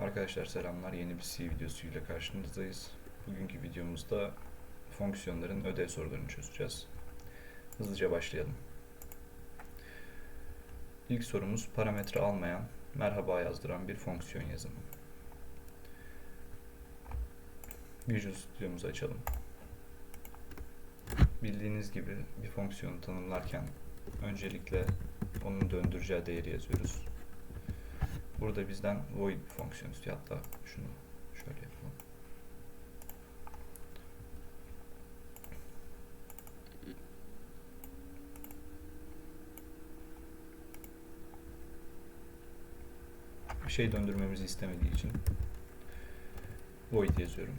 Arkadaşlar selamlar. Yeni bir C videosuyla karşınızdayız. Bugünkü videomuzda fonksiyonların ödev sorularını çözeceğiz. Hızlıca başlayalım. İlk sorumuz parametre almayan, merhaba yazdıran bir fonksiyon yazımı. Visual Studio'muzu açalım. Bildiğiniz gibi bir fonksiyonu tanımlarken öncelikle onun döndüreceği değeri yazıyoruz. Burada bizden void fonksiyonu istiyor. Hatta şunu şöyle yapalım. Bir şey döndürmemizi istemediği için void yazıyorum.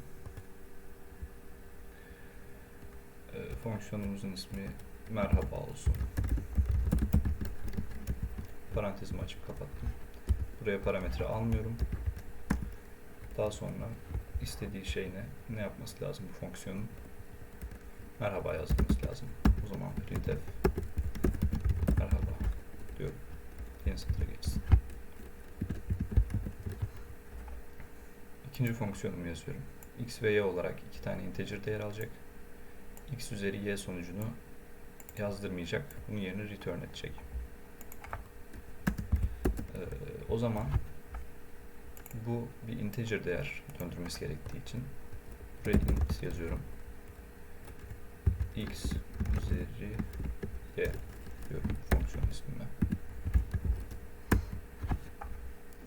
Ee, fonksiyonumuzun ismi merhaba olsun. Parantezimi açıp kapattım. Buraya parametre almıyorum. Daha sonra istediği şey ne? Ne yapması lazım bu fonksiyonun? Merhaba yazması lazım. O zaman printf merhaba diyorum. Yeni satıra geçsin. İkinci fonksiyonumu yazıyorum. x ve y olarak iki tane integer değer alacak. x üzeri y sonucunu yazdırmayacak. Bunun yerine return edecek. Ee, o zaman bu bir integer değer döndürmesi gerektiği için buraya int yazıyorum. x üzeri y diyorum fonksiyon ismime.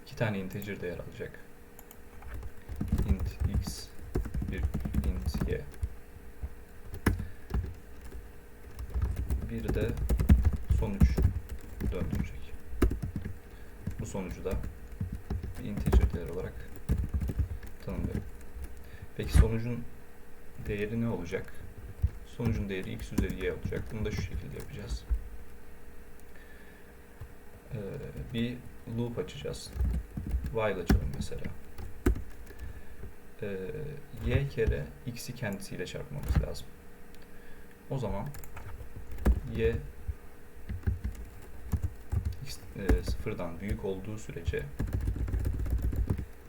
İki tane integer değer alacak. int x bir int y. Bir de sonuç döndürecek. Sonucu da integer değer olarak tanımlıyorum. Peki sonucun değeri ne olacak? Sonucun değeri x üzeri y olacak. Bunu da şu şekilde yapacağız. Ee, bir loop açacağız. While açalım mesela. Ee, y kere x'i kendisiyle çarpmamız lazım. O zaman y e, sıfırdan büyük olduğu sürece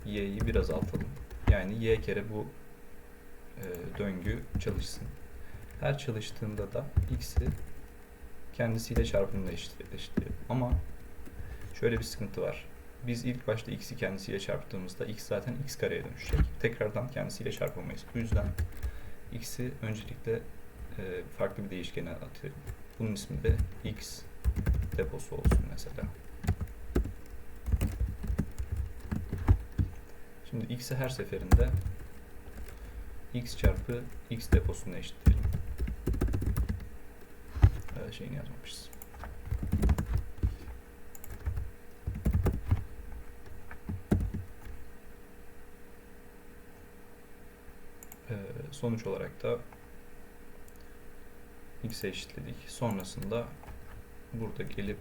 y'yi biraz azaltalım. Yani y kere bu e, döngü çalışsın. Her çalıştığında da x'i kendisiyle çarpımla eşitleyelim. Ama şöyle bir sıkıntı var. Biz ilk başta x'i kendisiyle çarptığımızda x zaten x kareye dönüşecek. Tekrardan kendisiyle çarpamayız. Bu yüzden x'i öncelikle e, farklı bir değişkene atıyorum. Bunun ismi de x deposu olsun mesela. Şimdi x'i her seferinde x çarpı x deposuna eşitleyelim. Ee, şeyini yazmamışız. Ee, sonuç olarak da x'e eşitledik. Sonrasında burada gelip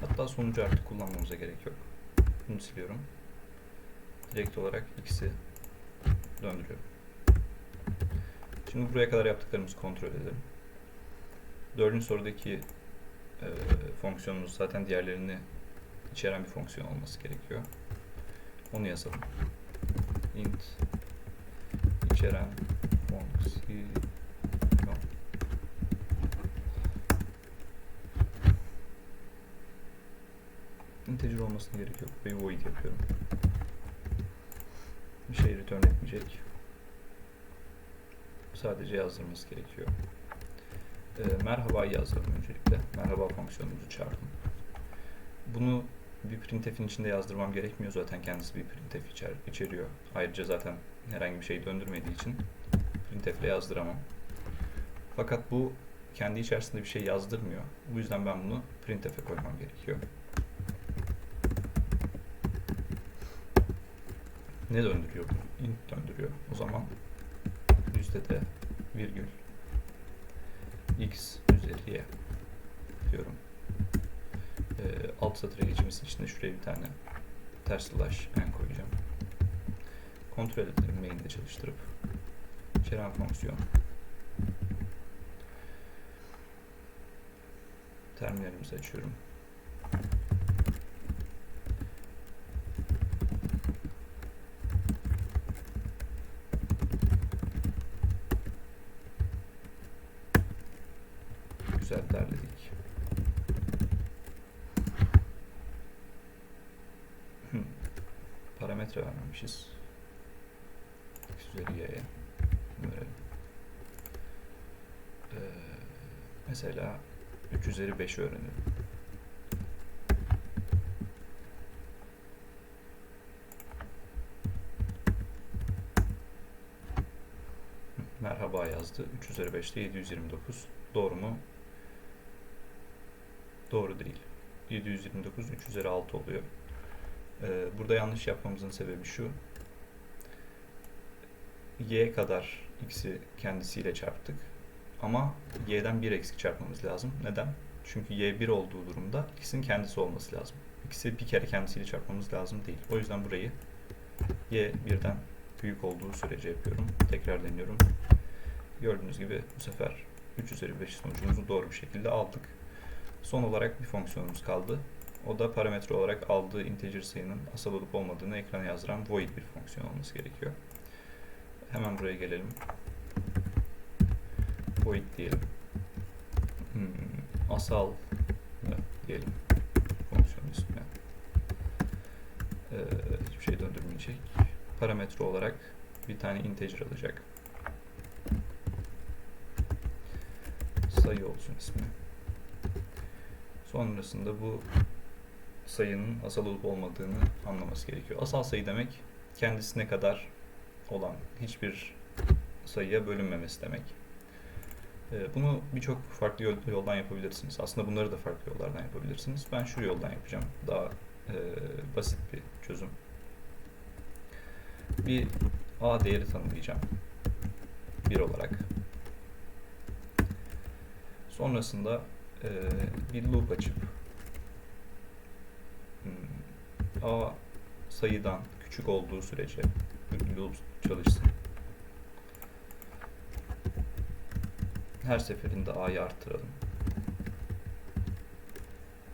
hatta sonucu artık kullanmamıza gerek yok. Bunu siliyorum. Direkt olarak x'i döndürüyorum. Şimdi buraya kadar yaptıklarımızı kontrol edelim. Dördüncü sorudaki e, fonksiyonumuz zaten diğerlerini içeren bir fonksiyon olması gerekiyor. Onu yazalım. int içeren fonksiyon integer olmasına gerek yok. Ve void yapıyorum. Bir şey return etmeyecek. Sadece yazdırması gerekiyor. Ee, merhaba yazdım öncelikle. Merhaba fonksiyonumuzu çağırdım. Bunu bir printf'in içinde yazdırmam gerekmiyor. Zaten kendisi bir printf içer, içeriyor. Ayrıca zaten herhangi bir şey döndürmediği için printf ile yazdıramam. Fakat bu kendi içerisinde bir şey yazdırmıyor. Bu yüzden ben bunu printf'e koymam gerekiyor. Ne döndürüyor bu? int döndürüyor. O zaman yüzde de virgül x üzeri y diyorum. Ee, alt satıra geçmesi için de şuraya bir tane ters slash n koyacağım. Kontrol edelim main'de çalıştırıp. İçeren fonksiyon. Terminalimizi açıyorum. Hmm. Parametre vermemişiz. X üzeri y'ye. Ee, mesela 3 üzeri 5'i öğrenelim. Merhaba yazdı. 3 üzeri 5'te 729. Doğru mu? Doğru değil. 729 3 üzeri 6 oluyor. Ee, burada yanlış yapmamızın sebebi şu. y kadar x'i kendisiyle çarptık. Ama y'den 1 eksik çarpmamız lazım. Neden? Çünkü y 1 olduğu durumda x'in kendisi olması lazım. x'i bir kere kendisiyle çarpmamız lazım değil. O yüzden burayı y birden büyük olduğu sürece yapıyorum. Tekrar deniyorum. Gördüğünüz gibi bu sefer 3 üzeri 5 sonucumuzu doğru bir şekilde aldık. Son olarak bir fonksiyonumuz kaldı. O da parametre olarak aldığı integer sayının asal olup olmadığını ekrana yazdıran void bir fonksiyon olması gerekiyor. Hemen buraya gelelim. Void diyelim. Hmm, asal diyelim fonksiyon ismine. Ee, hiçbir şey döndürmeyecek. Parametre olarak bir tane integer alacak. Sayı olsun ismi. Sonrasında bu sayının asal olup olmadığını anlaması gerekiyor. Asal sayı demek kendisine kadar olan hiçbir sayıya bölünmemesi demek. Ee, Bunu birçok farklı yol- yoldan yapabilirsiniz. Aslında bunları da farklı yollardan yapabilirsiniz. Ben şu yoldan yapacağım. Daha e, basit bir çözüm. Bir a değeri tanımlayacağım. 1 olarak. Sonrasında e, bir loop açıp hmm, a sayıdan küçük olduğu sürece loop çalışsın. Her seferinde a'yı arttıralım.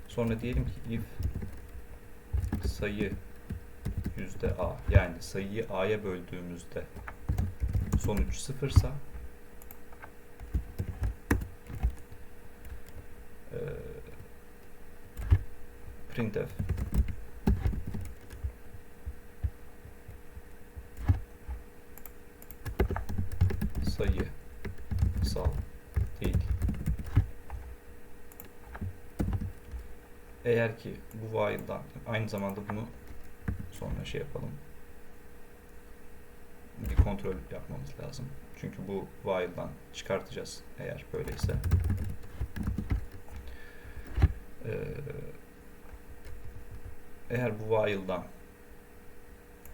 Sonra diyelim ki if sayı yüzde a yani sayıyı a'ya böldüğümüzde sonuç sıfırsa printf sayı asal değil. Eğer ki bu while'dan aynı zamanda bunu sonra şey yapalım. Bir kontrol yapmamız lazım. Çünkü bu while'dan çıkartacağız eğer böyleyse. Ee, eğer bu while'dan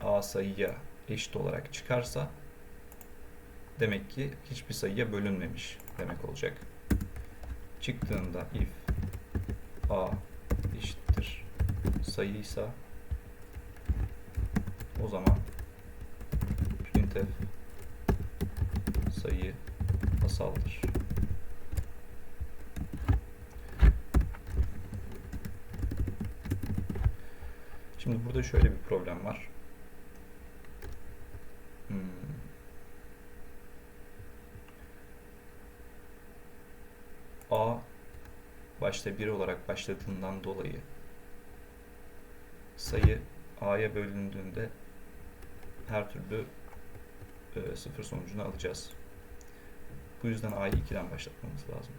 a sayıya eşit olarak çıkarsa demek ki hiçbir sayıya bölünmemiş demek olacak. Çıktığında if a sayıysa o zaman printf sayı asaldır. Şimdi burada şöyle bir problem var. Hmm. A başta 1 olarak başladığından dolayı sayı A'ya bölündüğünde her türlü e, sıfır sonucunu alacağız. Bu yüzden A'yı 2'den başlatmamız lazım.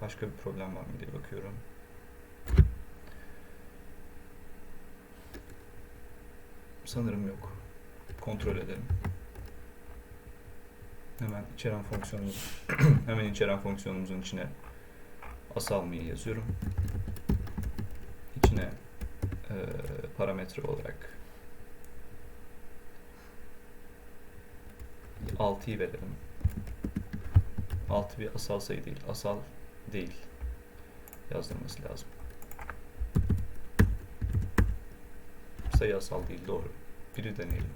Başka bir problem var mı diye bakıyorum. Sanırım yok. Kontrol edelim. Hemen içeren fonksiyonumuz hemen içeren fonksiyonumuzun içine asalmayı yazıyorum. İçine e, parametre olarak 6'yı verelim. 6 bir asal sayı değil. Asal değil. Yazdırması lazım. Sayı asal değil. Doğru. Biri deneyelim.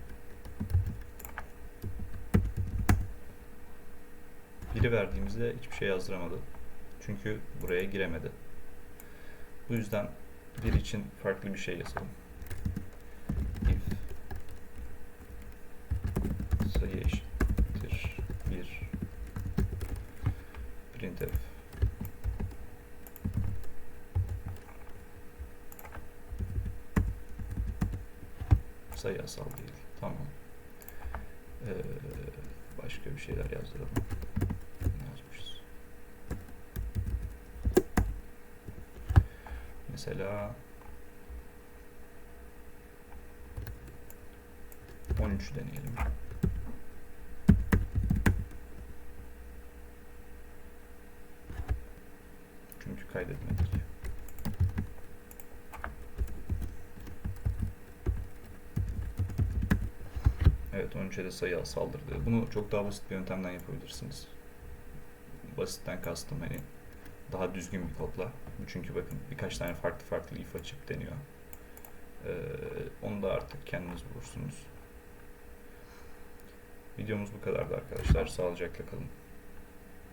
Biri verdiğimizde hiçbir şey yazdıramadı. Çünkü buraya giremedi. Bu yüzden bir için farklı bir şey yazalım. If sayı eşittir 1 printf sayı asal değil. Tamam. Ee, başka bir şeyler yazdıralım. Ne yazmışız? Mesela 13 deneyelim. Çünkü kaydetmedik. Evet 13'e de sayı saldırdı. Bunu çok daha basit bir yöntemden yapabilirsiniz. Basitten kastım hani daha düzgün bir kodla. Çünkü bakın birkaç tane farklı farklı if açıp deniyor. Ee, onu da artık kendiniz bulursunuz. Videomuz bu kadardı arkadaşlar. Sağlıcakla kalın.